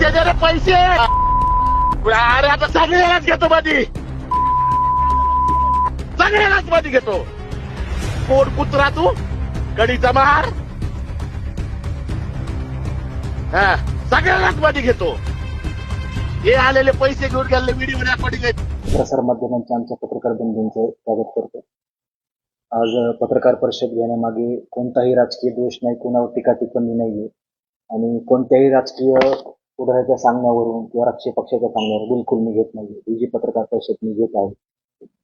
पैसे दे रे पैसे! अरे आता सगळ्यालाच घेतो मध्ये सगळ्यालाच मध्ये घेतो. कोण कुत्रा तू? कडीचा महार हा सगळ्यालाच मध्ये घेतो. हे आलेले पैसे घेऊन गेले व्हिडिओ रेकॉर्डिंग आहेत. प्रसार माध्यमांच्या आमच्या पत्रकार बंधूंचं स्वागत करतो. आज पत्रकार परिषद घेण्यामागे कोणताही राजकीय दोष नाही कोणावर टीका टिप्पणी नाहीये. आणि कोणत्याही राजकीय पुढाऱ्याच्या सांगण्यावरून किंवा राजकीय पक्षाच्या सांगण्यावर बिलकुल मी घेत नाही ही जी पत्रकार परिषद मी घेत आहे.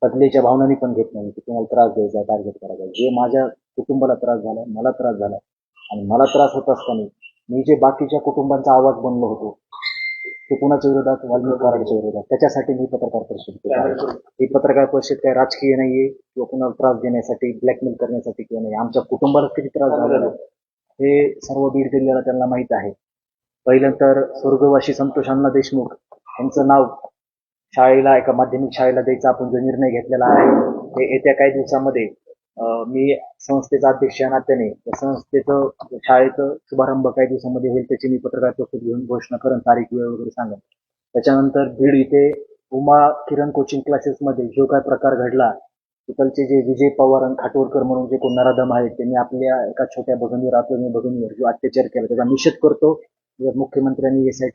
बदलेच्या भावनांनी पण घेत नाही की तुम्हाला त्रास द्यायचा टार्गेट करायचा जे माझ्या कुटुंबाला त्रास झाला मला त्रास झाला आणि मला त्रास होत असताना मी जे बाकीच्या कुटुंबांचा आवाज बनलो होतो ते कुणाच्या विरोधात? वाल्मिक कराडच्या विरोधात. त्याच्यासाठी मी पत्रकार परिषद केली आहे. ही पत्रकार परिषद काय राजकीय नाहीये किंवा कुणाला त्रास देण्यासाठी ब्लॅकमेल करण्यासाठी किंवा नाही. आमच्या कुटुंबाला किती त्रास झाला? हे सर्व बीड जिल्ह्याला त्यांना माहीत आहे. पहिलं तर स्वर्गवासी संतोष अण्णा देशमुख यांचं नाव शाळेला एका माध्यमिक शाळेला द्यायचा आपण जो निर्णय घेतलेला आहे ते येत्या काही दिवसामध्ये मी संस्थेचा अध्यक्ष या नात्याने त्या संस्थेचं शाळेचं शुभारंभ काही दिवसामध्ये होईल त्याची मी पत्रकार परिषद घेऊन घोषणा करेन तारीख वेळ वगैरे सांगेन. त्याच्यानंतर बीड इथे उमा किरण कोचिंग क्लासेसमध्ये जो काय प्रकार घडला तिथलचे जे विजय पवार आणि खाटोरकर म्हणून जे कोण नराधम आहेत त्यांनी आपल्या एका छोट्या भगिनीवर आपल्या भगिनीवर जो अत्याचार केला त्याचा निषेध करतो. त्याच्यात मुख्यमंत्र्यांनी यासाठी